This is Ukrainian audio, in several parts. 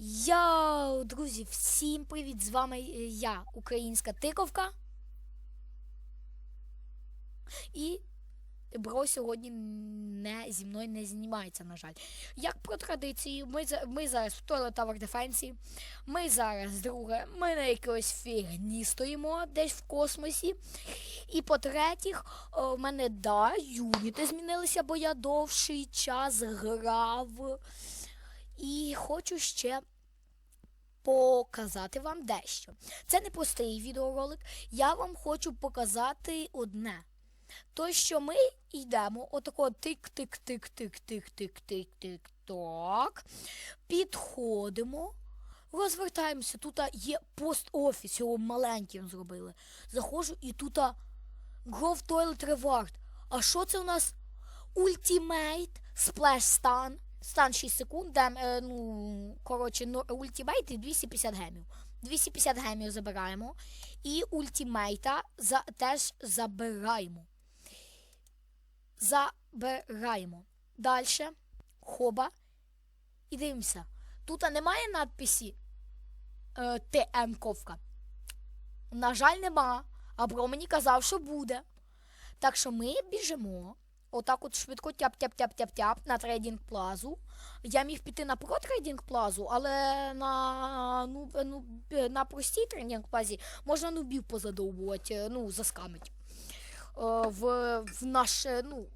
Йоу, друзі, всім привіт! З вами е, я, українська тиковка. І бро сьогодні не зі мною не знімається, на жаль. Як про традицію, ми, ми зараз в Toilet Tower Defense. Ми зараз, друге, ми на якоїсь фігні стоїмо десь в космосі. І по-третіх, в мене да, юніти змінилися, бо я довший час грав. І хочу ще показати вам дещо. Це не простий відеоролик. Я вам хочу показати одне. То, що ми йдемо, отако тик-тик-тик-тик-тик-тик-тик-тик. Так. Підходимо. Розвертаємося. Тут є пост-офіс, його маленьким зробили. Заходжу і тут Grove Toilet Reward. А що це у нас? Ultimate Splash Stun. Стан 6 секунд, дем, е, ну, коротше, ну, ультимейт і 250 гемів. 250 гемів забираємо. І ультимейта за, теж забираємо. Забираємо. Далі. Хоба. І дивимося. Тут немає надписі е, ТМ Ковка. На жаль, нема. А бро мені казав, що буде. Так що ми біжимо. Отак от швидко тяп-тяп-тяп-тяп-тяп на трейдинг плазу. Я міг піти на про трейдинг плазу, але на, ну, ну, на простій трейдинг плазі можна нубів позадовбувати, ну, заскамить. Е, В, в наш, ну,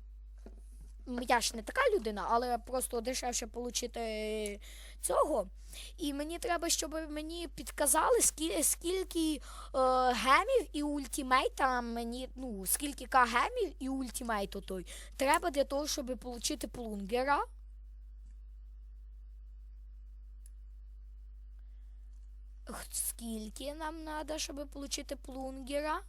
я ж не така людина, але просто дешевше отримати цього. І мені треба, щоб мені підказали, скільки, скільки е, гемів і ультимейта мені, ну, скільки к гемів і ультимейту той. Треба для того, щоб отримати плунгера. Скільки нам треба, щоб отримати плунгера?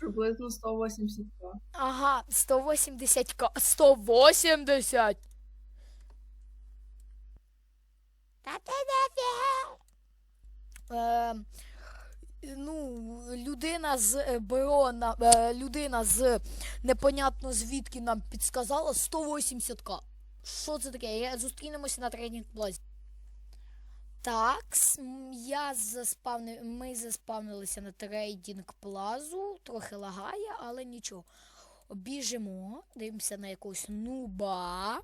Приблизно 182. Ага, 180 к. 180! Та ти Е, ну, людина з е, бюро на- е, людина з непонятно звідки нам підсказала 180к. Що це таке? Я зустрінемося на тренінг плазі. Так, я заспавни... ми заспавнилися на трейдинг плазу. Трохи лагає, але нічого. Біжимо, дивимося на якогось нуба.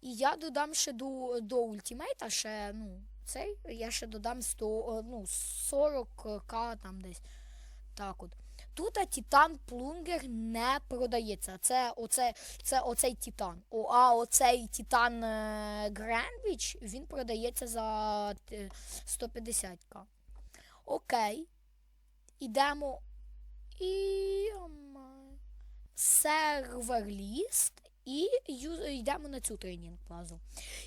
І я додам ще до, до ультимейта ще, ну, цей, я ще додам 100, е, ну, 40к там десь. Так от. Тут Титан Плунгер не продається. Це, оце, це оцей Титан. О, а оцей Титан е, Гренвіч, він продається за е, 150к. Окей. Ідемо. І. Сервер-ліст. І йдемо на цю тренінг плазу.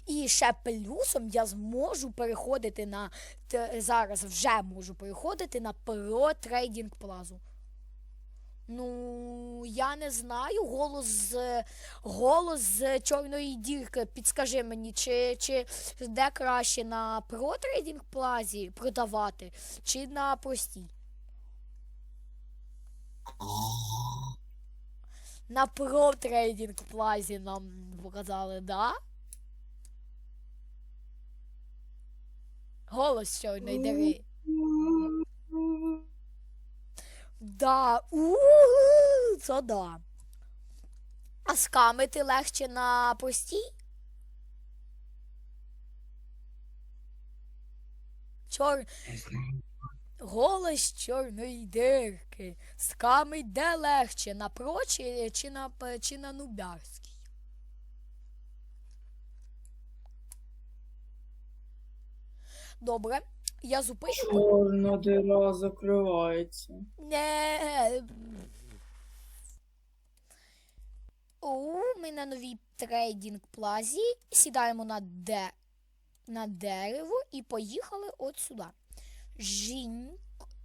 І ще плюсом я зможу переходити на зараз вже можу переходити на про трейдинг плазу. Ну, я не знаю. Голос з голос з чорної дірки. Підскажи мені, чи, чи де краще на про трейдинг плазі продавати, чи на простій? На про трейдинг плазі нам показали, да? Голос чорної дири. Да. у це да. А скамити легше на простій? Чор... Голос чорної дирки. Скамить де легше, на про чи на, чи на нубярській? Добре, я зупиню. Чорна дира закривається. Не. У, ми на новій трейдинг плазі. Сідаємо на де. На дерево і поїхали от сюди. Жінь.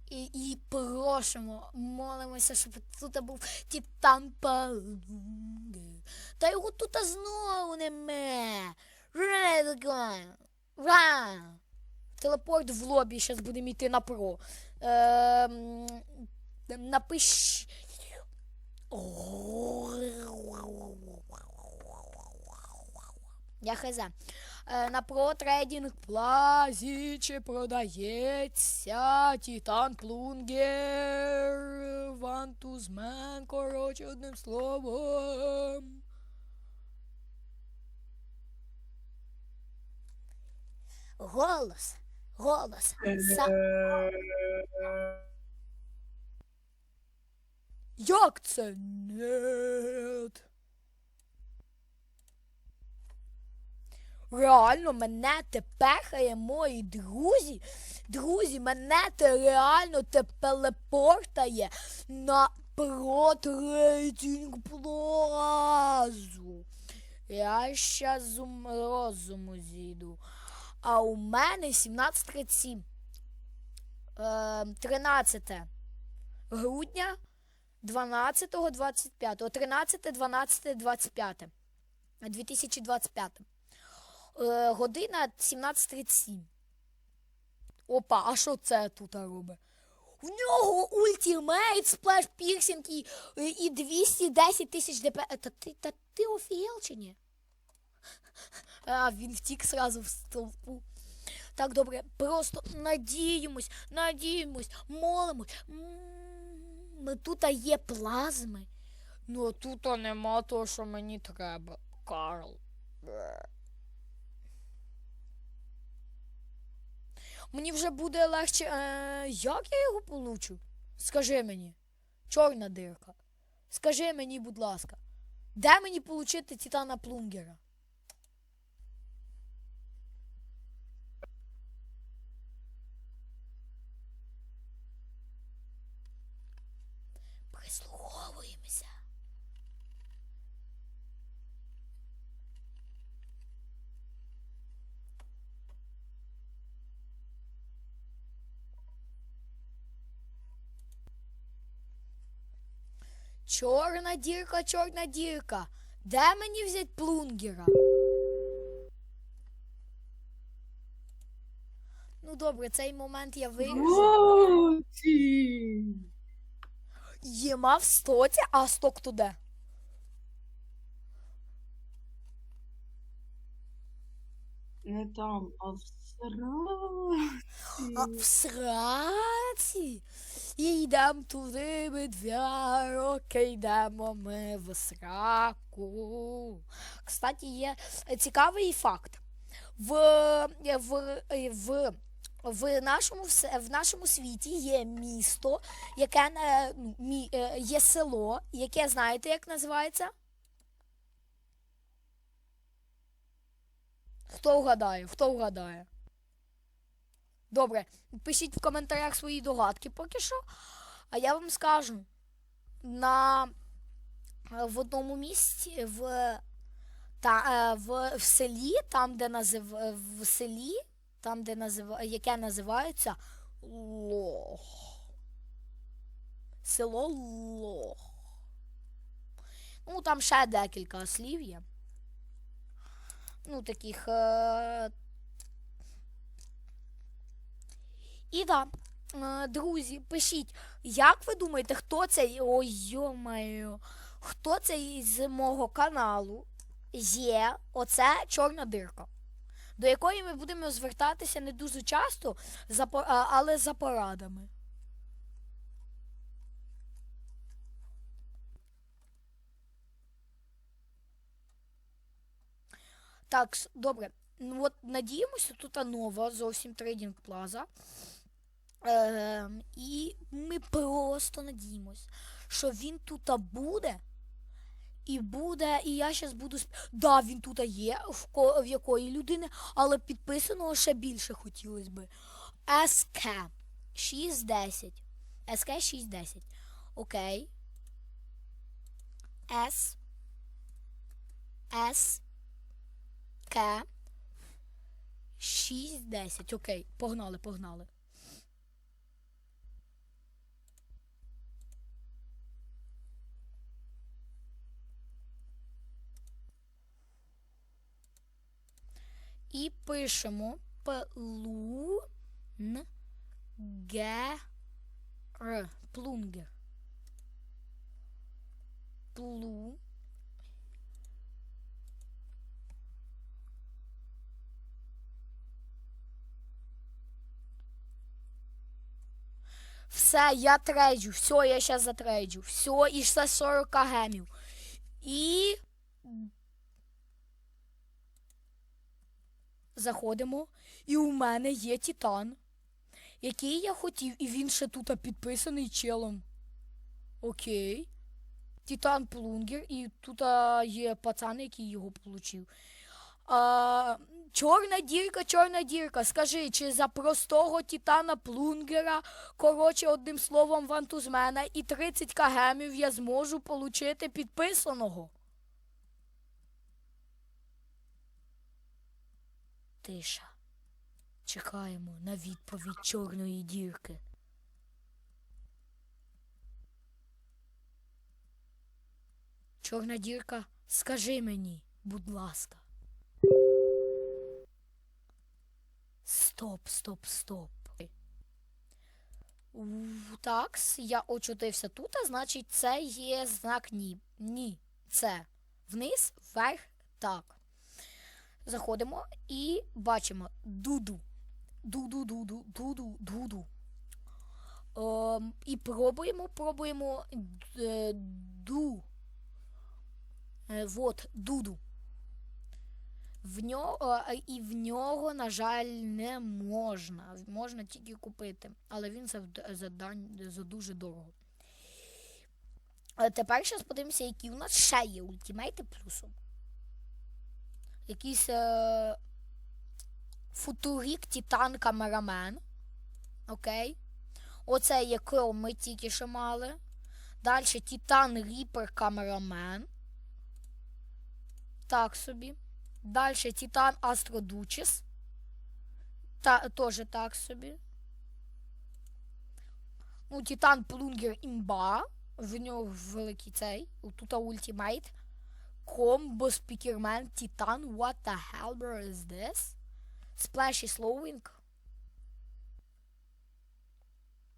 І, і просимо, молимося, щоб тут був Титан Палунги. Та його тут знову нема. Ра. Ра. Телепорт в лобі, зараз будемо йти на про. Ем, напиш. Я хз. Е, на протрейдинг плазі чи продається Титан Плунгер, Вантузмен, коротше, одним словом. Голос, голос. Са- Е, Як це нет? Реально мене тепехає мої друзі. Друзі, мене те реально те телепортає на протрейдинг плазу. Я щас з розуму зійду. А у мене 17.37. Е, 13 грудня 12, 25, 13, 12, 25, 2025. Е, година 17.37. Опа, а що це тут робить? В нього ультимейт, сплеш пірсінг і, і 210 тисяч ДП. Та ти, та ти офігел чи ні? А, він втік сразу в стовпу. Так, добре, просто надіємось, надіємось, молимось. М, Тут є плазми. Ну, тут нема того, що мені треба. Карл. Мені вже буде легше. Е, як я його получу? Скажи мені. Чорна дирка. Скажи мені, будь ласка, де мені получити Титана Плунгера? Чорна дірка, чорна дірка. Де мені взять плунгера? Ну добре, цей момент я вирішу. Єма в стоті, а сток туди. Не там, а в А в сраці. Йдемо туди, ми два роки йдемо ми в сраку. Кстати, є цікавий факт. В, в, в, в, нашому, в нашому світі є місто, яке е, є село, яке знаєте, як називається? Хто вгадає? Хто вгадає? Добре, пишіть в коментарях свої догадки поки що. А я вам скажу. На е, в одному місці в, та, е, в, в селі, там, де назив, е, в селі, там, де назив, яке називається Лох. Село Лох. Ну, там ще декілька слів є. Ну, таких. Е... І да, е, друзі, пишіть, як ви думаєте, хто цей. Ой, йомаю, хто цей з мого каналу є оце чорна дирка, до якої ми будемо звертатися не дуже часто, але за порадами. Так, добре. Ну от надіємося, тут нова зовсім трейдинг плаза. Ем, і ми просто надіємось, що він тут буде. І буде, і я зараз буду сп... Да, він тут є, в, ко... в якої людини, але підписаного ще більше хотілося би. СК 610. СК 610. Окей. С. С. К. 610. Окей, погнали, погнали. І пишемо плунгер. Плунгер. Плу. Все, я трейджу. Все, я сейчас затрейджу. Все, і ще 40 гемів. І Заходимо. І у мене є Титан, який я хотів, і він ще тут підписаний челом. Окей. Титан Плунгер, і тут є пацан, який його получив. А, чорна дірка, чорна дірка. Скажи, чи за простого Титана Плунгера, коротше, одним словом, вантузмена, і 30 кгемів я зможу получити підписаного? Тиша. Чекаємо на відповідь чорної дірки. Чорна дірка, скажи мені, будь ласка. Стоп, стоп, стоп. Такс, я очутився тут, а значить це є знак ні. Ні. Це. Вниз, вверх, так. Заходимо і бачимо дуду. Дуду-дуду, дуду, дуду. Ем, і пробуємо, пробуємо е, ду. Е, вот, дуду. В нього, е, і в нього, на жаль, не можна. Можна тільки купити. Але він за, за, за дуже дорого. Е, Тепер зараз подивимося, які у нас ще є ультимейти плюсом. Якийсь е, футурік Титан Камерамен. Окей. Оце є кром, ми тільки що мали. Далі Титан Ріпер Камерамен. Так собі. Далі Титан Астродучіс. Та, теж так собі. Ну, Титан Плунгер Імба. В нього великий цей. Тут ультимейт. Комбо Спікермен Титан. What the hell bro is this? Спляші Слоуінг.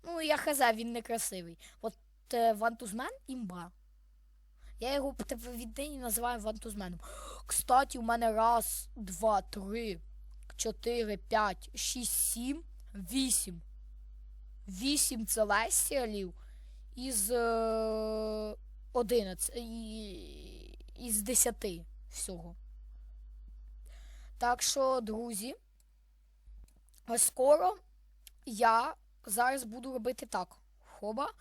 Ну, я хз, він не красивий. От Вантузмен імба. Я його віднині називаю вантузменом. Кстати, у мене раз, два, три, чотири, п'ять, шість, сім, вісім. Вісім целестіалів із е, одинадцять. Із десяти всього. Так що, друзі, скоро я зараз буду робити так. Хоба.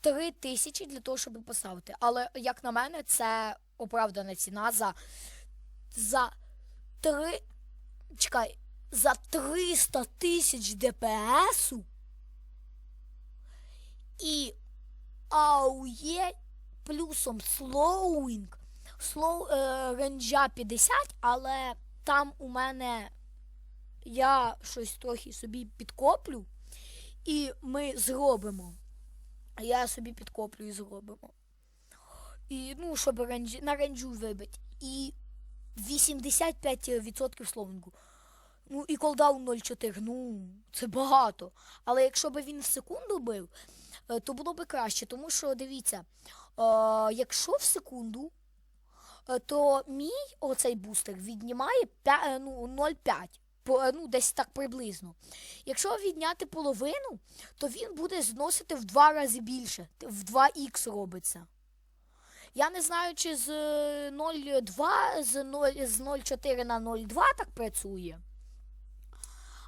Три тисячі для того, щоб поставити. Але, як на мене, це оправдана ціна за. За три. Чекай, за 300 тисяч ДПСу. І АУЄ плюсом слоуінг. Слоу е, ренджа 50, але там у мене я щось трохи собі підкоплю, і ми зробимо. Я собі підкоплю і зробимо. І, ну, щоб ренджі, на ренджу вибити. І 85% словингу. Ну, і колдаун 0,4. Ну, це багато. Але якщо б він в секунду бив, е, то було б краще. Тому що, дивіться, е, якщо в секунду, то мій оцей бустер віднімає пя- е, ну, 0,5. Е, Ну, десь так приблизно. Якщо відняти половину, то він буде зносити в два рази більше. В 2х робиться. Я не знаю, чи з е, 0,2, з 0,4 на 0,2 так працює.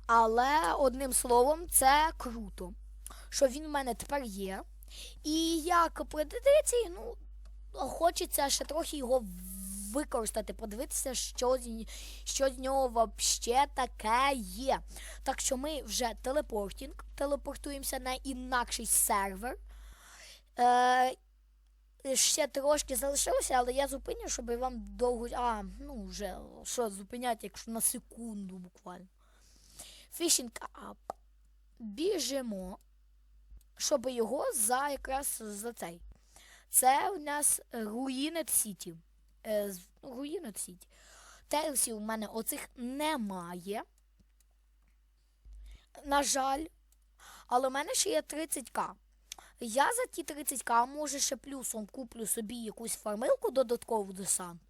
Але одним словом, це круто, що він в мене тепер є. І як традиції, ну, хочеться ще трохи його використати, подивитися, що з, що з нього взагалі таке є. Так що ми вже телепортінг, телепортуємося на інакший сервер. Е, ще трошки залишилося, але я зупиню, щоб вам довго. А, ну вже що зупиняти, якщо на секунду буквально. Фішінг ап. Біжимо, щоб його за якраз за цей. Це у нас Руїнет Сіті. Руїнет Сіті. Тейлсів у мене оцих немає. На жаль. Але в мене ще є 30к. Я за ті 30к, може ще плюсом куплю собі якусь фармилку додаткову десант.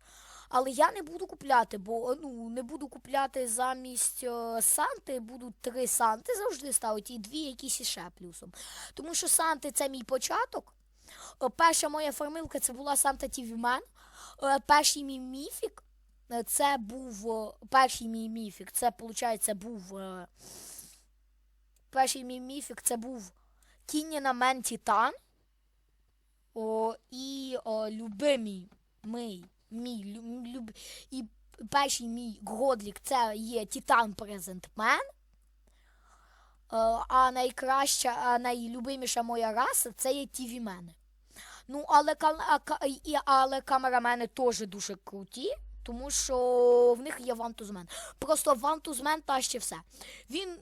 Але я не буду купляти, бо ну, не буду купляти замість е, Санти, буду три Санти завжди ставити і дві якісь іще плюсом. Тому що Санти це мій початок. Е, Перша моя формилка це була Санта TV Е, Перший мій міфік. е, Це був е, перший мій міфік. Це, виходить, був. е, Перший мій міфік це був Кінніна Мен Титан. О, і о, любимий мій, мій люб, і перший мій годлік це є Титан Презентмен. Е, а найкраща, а найлюбиміша моя раса це є тівімени. Ну, але, а, і, але камерамени теж дуже круті, тому що в них є вантузмен. Просто вантузмен та ще все. Він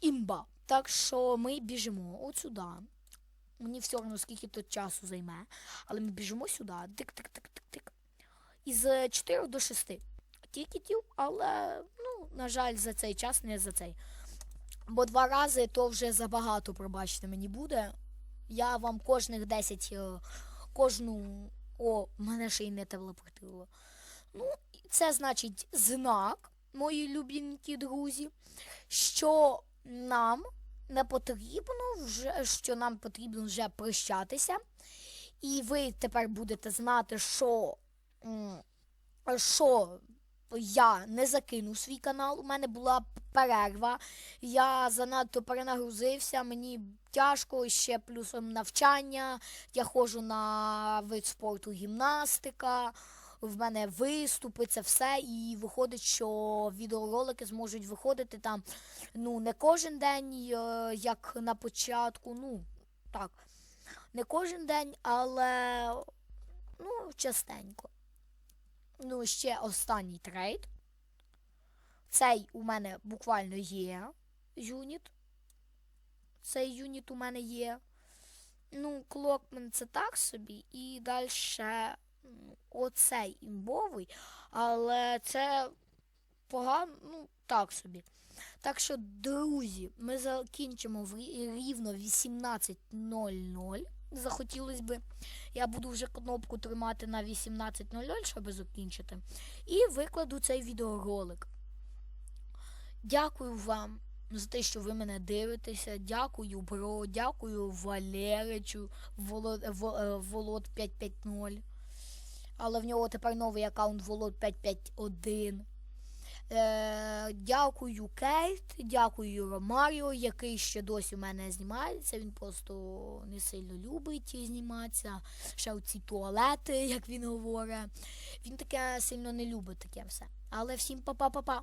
імба. Так що ми біжимо от сюди. Мені все одно скільки тут часу займе. Але ми біжимо сюди. Тик-тик-тик-тик-тик. Із 4 до 6. Тікетів, але, ну, на жаль, за цей час не за цей. Бо два рази то вже забагато, пробачте, мені буде. Я вам кожних 10, е, кожну. О, мене ще й не телепортувало. Ну, це значить знак, мої любінкі друзі, що нам не потрібно вже, що нам потрібно вже прощатися. І ви тепер будете знати, що, що я не закину свій канал. У мене була перерва. Я занадто перенагрузився, мені тяжко ще плюсом навчання. Я ходжу на вид спорту гімнастика. В мене виступи, це все, і виходить, що відеоролики зможуть виходити там ну, не кожен день, е, як на початку. Ну, так, не кожен день, але ну, частенько. Ну, ще останній трейд. Цей у мене буквально є юніт. Цей юніт у мене є. Ну, Клокмен це так собі. І далі оцей імбовий, але це погано, ну, так собі. Так що, друзі, ми закінчимо рівно 18.00. Захотілося би. Я буду вже кнопку тримати на 18.00, щоб закінчити. І викладу цей відеоролик. Дякую вам за те, що ви мене дивитеся. Дякую, бро, дякую Валеричу, Волод, е, Волод 550. Але в нього тепер новий аккаунт Волод 551. Е, дякую Кейт, дякую Ромаріо, який ще досі в мене знімається. Він просто не сильно любить зніматися. Ще оці туалети, як він говорить. Він таке сильно не любить таке все. Але всім па-па-па-па.